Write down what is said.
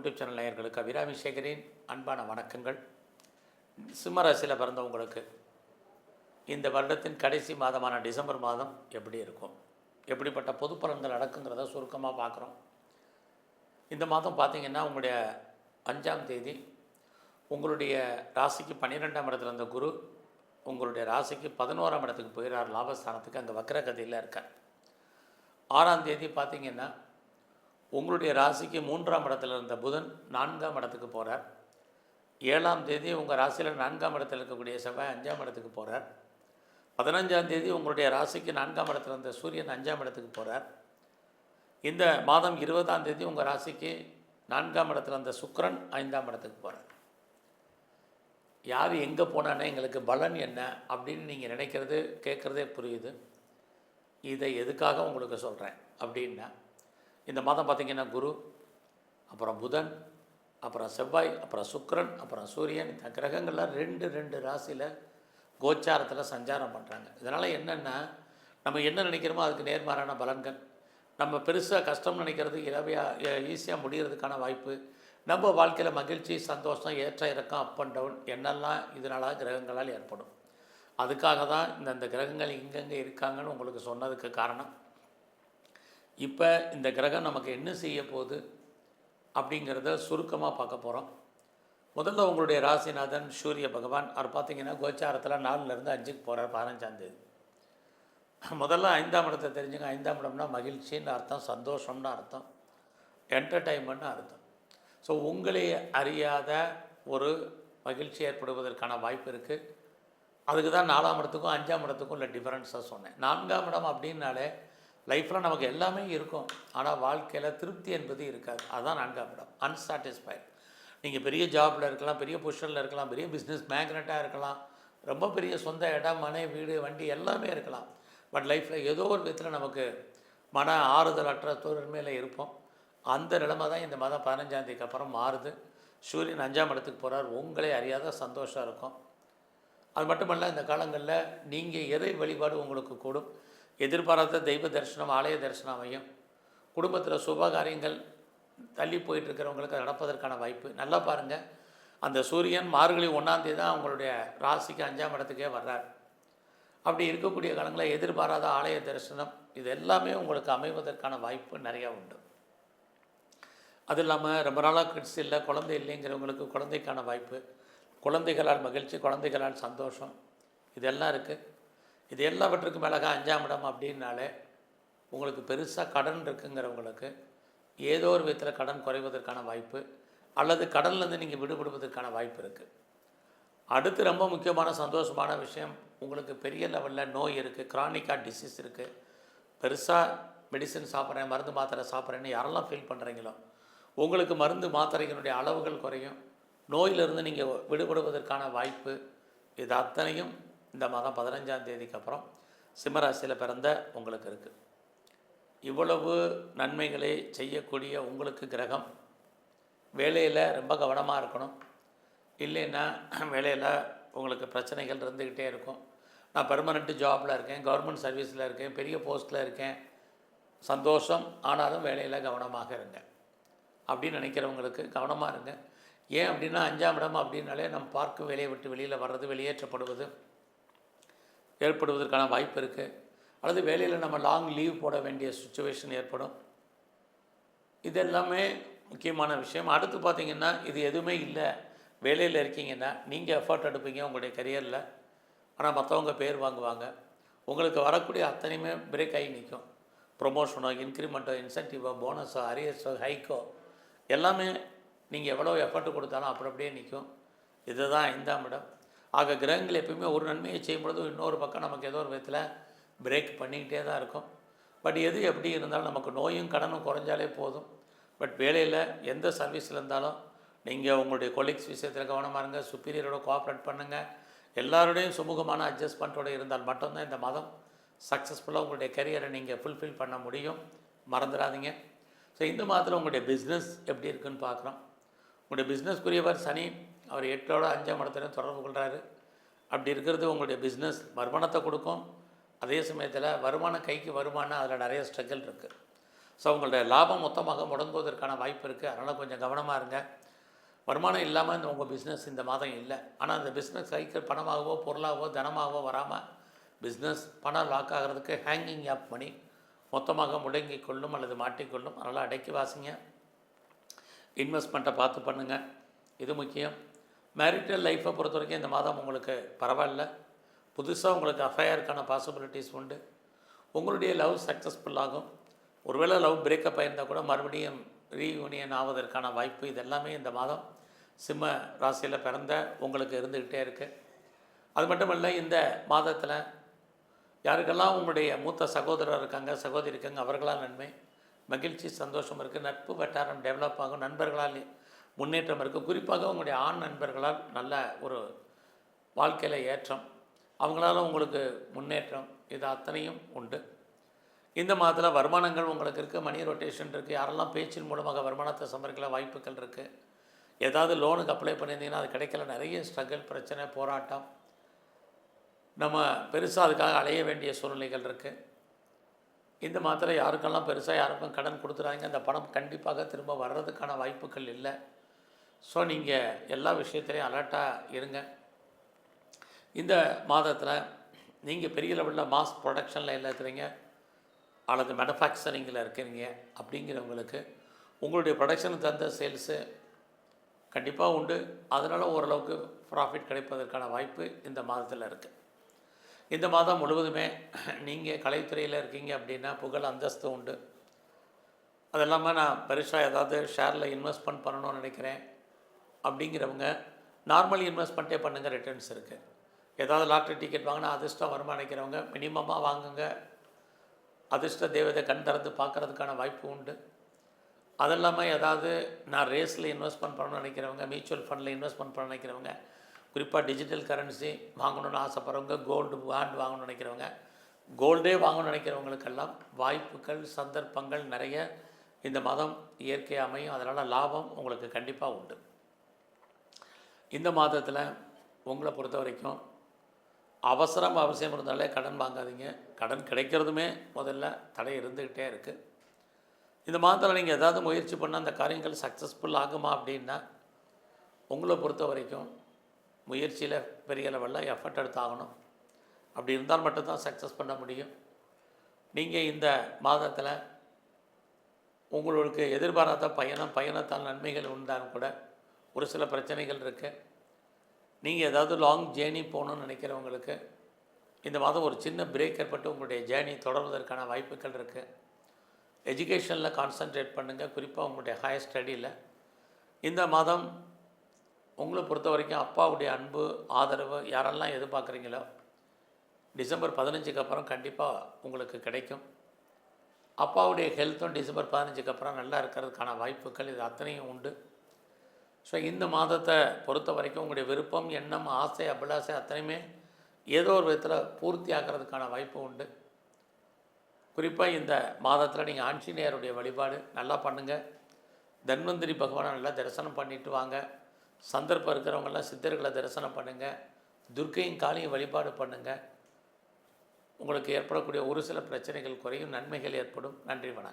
YouTube channel நேயர்களுக்கு அபிராமி சேகரின் அன்பான வணக்கங்கள். சிம்மராசியில் பிறந்தவங்களுக்கு இந்த வருடத்தின் கடைசி மாதமான டிசம்பர் மாதம் எப்படி இருக்கும்? எப்படிப்பட்ட பொது பலன்கள் நடக்குங்கிறத சுருக்கமாக பார்க்குறோம். இந்த மாதம் பார்த்திங்கன்னா உங்களுடைய அஞ்சாம் தேதி உங்களுடைய ராசிக்கு பன்னிரெண்டாம் இடத்துல இருந்த குரு உங்களுடைய ராசிக்கு பதினோராம் இடத்துக்கு போயிடுறார் லாபஸ்தானத்துக்கு அங்கே வக்கரகதியில் இருக்கார். ஆறாம் தேதி பார்த்தீங்கன்னா உங்களுடைய ராசிக்கு மூன்றாம் இடத்துல இருந்த புதன் நான்காம் இடத்துக்கு போகிறார் ஏழாம் தேதி உங்கள் ராசியில் நான்காம் இடத்துல இருக்கக்கூடிய செவ்வாய் அஞ்சாம் இடத்துக்கு போகிறார் பதினஞ்சாம் தேதி உங்களுடைய ராசிக்கு நான்காம் இடத்துல இருந்த சூரியன் அஞ்சாம் இடத்துக்கு போகிறார் இந்த மாதம் இருபதாம் தேதி உங்கள் ராசிக்கு நான்காம் இடத்துல இருந்த சுக்கிரன் ஐந்தாம் இடத்துக்கு போகிறார் யார் எங்கே போனானே எங்களுக்கு பலன் என்ன அப்படின்னு நீங்கள் நினைக்கிறது கேட்குறதே புரியுது. இதை எதுக்காக உங்களுக்கு சொல்கிறேன் அப்படின்னா இந்த மாதம் பார்த்தீங்கன்னா குரு அப்புறம் புதன் அப்புறம் செவ்வாய் அப்புறம் சுக்ரன் அப்புறம் சூரியன் இந்த கிரகங்கள்லாம் ரெண்டு ரெண்டு ராசியில் கோச்சாரத்தில் சஞ்சாரம் பண்ணுறாங்க இதனால் என்னென்னா நம்ம என்ன நினைக்கிறோமோ அதுக்கு நேர்மாறான பலன்கள். நம்ம பெருசாக கஷ்டம்னு நினைக்கிறது இலவையாக ஈஸியாக முடிகிறதுக்கான வாய்ப்பு. நம்ம வாழ்க்கையில் மகிழ்ச்சி சந்தோஷம் ஏற்ற இறக்கம் அப் அண்ட் டவுன் என்னெல்லாம் இதனால் கிரகங்களால் ஏற்படும். அதுக்காக தான் இந்தந்த கிரகங்கள் இங்கங்கே இருக்காங்கன்னு உங்களுக்கு சொன்னதுக்கு காரணம். இப்போ இந்த கிரகம் நமக்கு என்ன செய்ய போகுது அப்படிங்கிறத சுருக்கமாக பார்க்க போகிறோம் முதல்ல உங்களுடைய ராசிநாதன் சூரிய பகவான் அவர் பார்த்தீங்கன்னா கோச்சாரத்தில் நாலுலேருந்து அஞ்சுக்கு போகிறார் பதினஞ்சாந்தேதி முதல்ல ஐந்தாம் இடத்தை தெரிஞ்சுங்க. ஐந்தாம் இடம்னா மகிழ்ச்சின்னு அர்த்தம் சந்தோஷம்னு அர்த்தம் என்டர்டைன்மெண்ட்னு அர்த்தம். ஸோ உங்களை அறியாத ஒரு மகிழ்ச்சி ஏற்படுவதற்கான வாய்ப்பு இருக்குது அதுக்கு தான் நாலாம் இடத்துக்கும் அஞ்சாம் இடத்துக்கும் உள்ள டிஃப்ரென்ஸாக சொன்னேன். நான்காம் இடம் அப்படின்னாலே லைஃப்பில் நமக்கு எல்லாமே இருக்கும். ஆனால் வாழ்க்கையில் திருப்தி என்பது இருக்காது. அதுதான் நான்காம் இடம். அன்சாட்டிஸ்ஃபைட் நீங்கள் பெரிய ஜாபில் இருக்கலாம் பெரிய பொசிஷனில் இருக்கலாம் பெரிய பிஸ்னஸ் மேக்னெட்டாக இருக்கலாம். ரொம்ப பெரிய சொந்த இடம் மனை வீடு வண்டி எல்லாமே இருக்கலாம். பட் லைஃப்பில் ஏதோ ஒரு விதத்தில் நமக்கு மன ஆறுதல் அற்ற தோழமையில் இருப்போம். அந்த நிலைமை தான் இந்த மாதம் பதினஞ்சாந்தேதிக்கு அப்புறம் மாறுது. சூரியன் அஞ்சாம் இடத்துக்கு போகிறார் உங்களே அறியாத சந்தோஷம் இருக்கும். அது மட்டுமல்ல இந்த காலங்களில் நீங்கள் எதை வழிபாடு உங்களுக்கு கூடும்? எதிர்பாராத தெய்வ தரிசனம் ஆலய தரிசனம் அமையும். குடும்பத்தில் சுபகாரியங்கள் தள்ளி போயிட்டுருக்கிறவங்களுக்கு அது நடப்பதற்கான வாய்ப்பு. நல்லா பாருங்கள் அந்த சூரியன் மார்கழி ஒன்றாந்தேதி தான் அவங்களுடைய ராசிக்கு அஞ்சாம் இடத்துக்கே வர்றார். அப்படி இருக்கக்கூடிய காலங்களில் எதிர்பாராத ஆலய தரிசனம் இது எல்லாமே உங்களுக்கு அமைவதற்கான வாய்ப்பு நிறையா உண்டு. அது இல்லாமல் ரொம்ப நாளாக கிட்ஸ் இல்லை குழந்தை இல்லைங்கிறவங்களுக்கு குழந்தைக்கான வாய்ப்பு. குழந்தைகளால் மகிழ்ச்சி குழந்தைகளால் சந்தோஷம் இதெல்லாம் இருக்குது இது எல்லாவற்றுக்கும் மேலாக அஞ்சாம் இடம் அப்படின்னாலே உங்களுக்கு பெருசாக கடன் இருக்குங்கிறவங்களுக்கு ஏதோ ஒரு விதத்தில் கடன் குறைவதற்கான வாய்ப்பு அல்லது கடன்லேருந்து நீங்கள் விடுபடுவதற்கான வாய்ப்பு இருக்குது அடுத்து ரொம்ப முக்கியமான சந்தோஷமான விஷயம் உங்களுக்கு பெரிய லெவலில் நோய் இருக்குது க்ரானிக்காக டிசீஸ் இருக்குது பெருசாக மெடிசன் சாப்பிட்றேன் மருந்து மாத்திரை சாப்பிட்றேன்னு யாரெல்லாம் ஃபீல் பண்ணுறீங்களோ உங்களுக்கு மருந்து மாத்திரைகளுடைய அளவுகள் குறையும். நோயிலிருந்து நீங்கள் விடுபடுவதற்கான வாய்ப்பு இது அத்தனையும் இந்த மாதம் பதினஞ்சாம் தேதிக்கு அப்புறம் சிம்மராசியில் பிறந்த உங்களுக்கு இருக்குது இவ்வளவு நன்மைகளை செய்யக்கூடிய உங்களுக்கு கிரகம். வேலையில் ரொம்ப கவனமாக இருக்கணும். இல்லைன்னா வேலையில் உங்களுக்கு பிரச்சனைகள் இருந்துக்கிட்டே இருக்கும். நான் பெர்மனெண்ட்டு ஜாபில் இருக்கேன் கவர்மெண்ட் சர்வீஸில் இருக்கேன் பெரிய போஸ்ட்டில் இருக்கேன். சந்தோஷம் ஆனாலும் வேலையில் கவனமாக இருங்க. அப்படின்னு நினைக்கிறவங்களுக்கு கவனமாக இருங்க. ஏன் அப்படின்னா அஞ்சாம் இடம் அப்படின்னாலே நம்ம பார்க்கும் வேலையை விட்டு வெளியில் வர்றது வெளியேற்றப்படுவது. ஏற்படுவதற்கான வாய்ப்பு இருக்குது அல்லது வேலையில் நம்ம லாங் லீவ் போட வேண்டிய சுச்சுவேஷன் ஏற்படும். இது எல்லாமே முக்கியமான விஷயம். அடுத்து பார்த்திங்கன்னா இது எதுவுமே இல்லை. வேலையில் இருக்கீங்கன்னா நீங்கள் எஃபர்ட் எடுப்பீங்க உங்களுடைய கரியரில் ஆனால் மற்றவங்க பேர் வாங்குவாங்க. உங்களுக்கு வரக்கூடிய அத்தனையுமே பிரேக் ஆகி நிற்கும் ப்ரொமோஷனோ இன்க்ரிமெண்ட்டோ இன்சென்டிவோ போனஸோ அரியர்ஸோ ஹைக்கோ எல்லாமே நீங்கள் எவ்வளோ எஃபர்ட் கொடுத்தாலும் அப்படி அப்படியே நிற்கும் இதுதான் ஐந்தாம் இடம். ஆக கிரகங்கள் எப்பயுமே ஒரு நன்மையை செய்யும் பொழுதும் இன்னொரு பக்கம் நமக்கு ஏதோ ஒரு விதத்தில் பிரேக் பண்ணிக்கிட்டே தான் இருக்கும். பட் எது எப்படி இருந்தாலும் நமக்கு நோயும் கடனும் குறைஞ்சாலே போதும். பட் வேலையில் எந்த சர்வீஸில் இருந்தாலும் நீங்கள் உங்களுடைய கொலீக்ஸ் விஷயத்தில் கவனமாக இருங்க சுப்பீரியரோட கோஆப்ரேட் பண்ணுங்கள் எல்லாரோடையும் சுமூகமான அட்ஜஸ்ட்மெண்ட்டோடு இருந்தால் மட்டும்தான் இந்த மாதம் சக்ஸஸ்ஃபுல்லாக உங்களுடைய கரியரை நீங்கள் ஃபுல்ஃபில் பண்ண முடியும். மறந்துடாதீங்க. ஸோ இந்த மாதத்தில் உங்களுடைய பிஸ்னஸ் எப்படி இருக்குன்னு பார்க்குறோம். உங்களுடைய பிஸ்னஸ்க்குரியவர் சனி அவர் எட்டோட அஞ்சாம் இடத்துலையும் தொடர்பு கொள்கிறாரு அப்படி இருக்கிறது உங்களுடைய பிஸ்னஸ் வருமானத்தை கொடுக்கும். அதே சமயத்தில் வருமானம் கைக்கு வருமானம் அதில் நிறைய ஸ்ட்ரகிள் இருக்குது ஸோ உங்களுடைய லாபம் மொத்தமாக முடங்குவதற்கான வாய்ப்பு இருக்குது அதனால் கொஞ்சம் கவனமாக இருங்க. வருமானம் இல்லாமல் இந்த உங்கள் பிஸ்னஸ் இந்த மாதம் இல்லை. ஆனால் அந்த பிஸ்னஸ் கைக்கு பணமாகவோ பொருளாகவோ தனமாகவோ வராமல் பிஸ்னஸ் பணம் லாக் ஆகிறதுக்கு ஹேங்கிங் ஆப் மணி மொத்தமாக முடங்கி கொள்ளும் அல்லது மாட்டிக்கொள்ளும் அதனால் அடக்கி வாசிங்க. இன்வெஸ்ட்மெண்ட்டை பார்த்து பண்ணுங்கள் இது முக்கியம். மேரிட்டல் லைஃப்பை பொறுத்த வரைக்கும் இந்த மாதம் உங்களுக்கு பரவாயில்ல. புதுசாக உங்களுக்கு அஃபையருக்கான பாசிபிலிட்டிஸ் உண்டு. உங்களுடைய லவ் சக்ஸஸ்ஃபுல் ஆகும். ஒருவேளை லவ் பிரேக்கப் ஆயிருந்தால் கூட மறுபடியும் ரீயூனியன் ஆவதற்கான வாய்ப்பு இதெல்லாமே இந்த மாதம் சிம்ம ராசியில் பிறந்த உங்களுக்கு இருந்துக்கிட்டே இருக்குது அது மட்டும் இல்லை இந்த மாதத்தில் யாருக்கெல்லாம் உங்களுடைய மூத்த சகோதரர் இருக்காங்க சகோதரி இருக்காங்க அவர்களால் நன்மை மகிழ்ச்சி சந்தோஷம் இருக்குது நட்பு வட்டாரம் டெவலப் ஆகும். நண்பர்களால் முன்னேற்றம் இருக்குது குறிப்பாக உங்களுடைய ஆண் நண்பர்களால் நல்ல ஒரு வாழ்க்கையில் ஏற்றம். அவங்களால உங்களுக்கு முன்னேற்றம் இது அத்தனையும் உண்டு. இந்த மாதத்தில் வருமானங்கள் உங்களுக்கு இருக்குது மணி ரொட்டேஷன் இருக்குது யாரெல்லாம் பேச்சின் மூலமாக வருமானத்தை சம்பாதிக்கல வாய்ப்புகள் இருக்குது ஏதாவது லோனுக்கு அப்ளை பண்ணியிருந்தீங்கன்னா அது கிடைக்கல. நிறைய ஸ்ட்ரகிள் பிரச்சனை போராட்டம். நம்ம பெருசாக அதுக்காக அலைய வேண்டிய சூழ்நிலைகள் இருக்குது இந்த மாத்திரை யாருக்கெல்லாம் பெருசாக யாருக்கும் கடன் கொடுத்துறாங்க அந்த பணம் கண்டிப்பாக திரும்ப வர்றதுக்கான வாய்ப்புகள் இல்லை. ஸோ நீங்கள் எல்லா விஷயத்துலையும் அலர்ட்டாக இருங்க. இந்த மாதத்தில் நீங்கள் பெரிய லெவலில் மாஸ் ப்ரொடக்ஷனில் இல்லை இருக்கிறீங்க அல்லது மேனுஃபேக்சரிங்கில் இருக்கிறீங்க அப்படிங்கிறவங்களுக்கு உங்களுடைய ப்ரொடக்ஷனுக்கு தகுந்த சேல்ஸு கண்டிப்பாக உண்டு. அதனால் ஓரளவுக்கு ப்ராஃபிட் கிடைப்பதற்கான வாய்ப்பு இந்த மாதத்தில் இருக்குது இந்த மாதம் முழுவதுமே நீங்கள் கலைத்துறையில் இருக்கீங்க அப்படின்னா புகழ் அந்தஸ்து உண்டு. அது இல்லாமல் நான் பெருசாக ஏதாவது ஷேரில் இன்வெஸ்ட்மெண்ட் பண்ணணும்னு நினைக்கிறேன். அப்படிங்கிறவங்க நார்மல் இன்வெஸ்ட்மெண்ட்டே பண்ணுங்கள் ரிட்டர்ன்ஸ் இருக்குது ஏதாவது லாட்ரி டிக்கெட் வாங்கினா அதிர்ஷ்டம் வருமா நினைக்கிறவங்க மினிமமாக வாங்குங்க. அதிர்ஷ்ட தேவதை கண் திறந்து பார்க்குறதுக்கான வாய்ப்பு உண்டு. அது இல்லாமல் ஏதாவது நான் ரேஸில் இன்வெஸ்ட்மெண்ட் பண்ணணும்னு நினைக்கிறவங்க மியூச்சுவல் ஃபண்டில் இன்வெஸ்ட்மெண்ட் பண்ண நினைக்கிறவங்க குறிப்பாக டிஜிட்டல் கரன்சி வாங்கணும்னு ஆசைப்பட்றவங்க கோல்டு பாண்ட் வாங்கணும்னு நினைக்கிறவங்க கோல்டே வாங்கணும்னு நினைக்கிறவங்களுக்கெல்லாம் வாய்ப்புகள் சந்தர்ப்பங்கள் நிறைய இந்த மாதம் இயற்கை அமையும். அதனால் லாபம் உங்களுக்கு கண்டிப்பாக உண்டு. இந்த மாதத்தில் உங்களை பொறுத்த வரைக்கும் அவசரம் அவசியம் இருந்தாலே கடன் வாங்காதீங்க. கடன் கிடைக்கிறதுமே முதல்ல தடை இருந்துக்கிட்டே இருக்குது இந்த மாதத்தில் நீங்கள் ஏதாவது முயற்சி பண்ணால் அந்த காரியங்கள் சக்ஸஸ்ஃபுல் ஆகுமா அப்படின்னா உங்களை பொறுத்த வரைக்கும் முயற்சியில் பெரிய லெவலில் எஃபர்ட் எடுத்தாகணும். அப்படி இருந்தால் மட்டும்தான் சக்ஸஸ் பண்ண முடியும். நீங்கள் இந்த மாதத்தில் உங்களுக்கு எதிர்பாராத பயணம் பயணத்தால் நன்மைகள் உண்டாலும் கூட ஒரு சில பிரச்சனைகள் இருக்குது நீங்கள் ஏதாவது லாங் ஜேர்னி போகணுன்னு நினைக்கிறவங்களுக்கு இந்த மாதம் ஒரு சின்ன பிரேக் ஏற்பட்டு உங்களுடைய ஜேர்னி தொடர்வதற்கான வாய்ப்புகள் இருக்குது எஜுகேஷனில் கான்சன்ட்ரேட் பண்ணுங்கள் குறிப்பாக உங்களுடைய ஹையர் ஸ்டடியில் இந்த மாதம் உங்களை பொறுத்த வரைக்கும் அப்பாவுடைய அன்பு ஆதரவு யாரெல்லாம் எதிர்பார்க்குறீங்களோ டிசம்பர் பதினஞ்சுக்கு அப்புறம் கண்டிப்பாக உங்களுக்கு கிடைக்கும். அப்பாவுடைய ஹெல்த்தும் டிசம்பர் பதினஞ்சுக்கு அப்புறம் நல்லா இருக்கிறதுக்கான வாய்ப்புகள் இது அத்தனையும் உண்டு. ஸோ இந்த மாதத்தை பொறுத்த வரைக்கும் உங்களுடைய விருப்பம் எண்ணம் ஆசை அபிலாசை அத்தனையுமே ஏதோ ஒரு விதத்தில் பூர்த்தி ஆகிறதுக்கான வாய்ப்பு உண்டு. குறிப்பாக இந்த மாதத்தில் நீங்கள் ஆஞ்சநேயருடைய வழிபாடு நல்லா பண்ணுங்கள் தன்வந்திரி பகவானை நல்லா தரிசனம் பண்ணிட்டு வாங்க. சந்தர்ப்பம் இருக்கிறவங்கெல்லாம் சித்தர்களை தரிசனம் பண்ணுங்கள் துர்க்கையும் காளியும் வழிபாடு பண்ணுங்கள் உங்களுக்கு ஏற்படக்கூடிய ஒரு சில பிரச்சனைகள் குறையும் நன்மைகள் ஏற்படும். நன்றி வணக்கம்.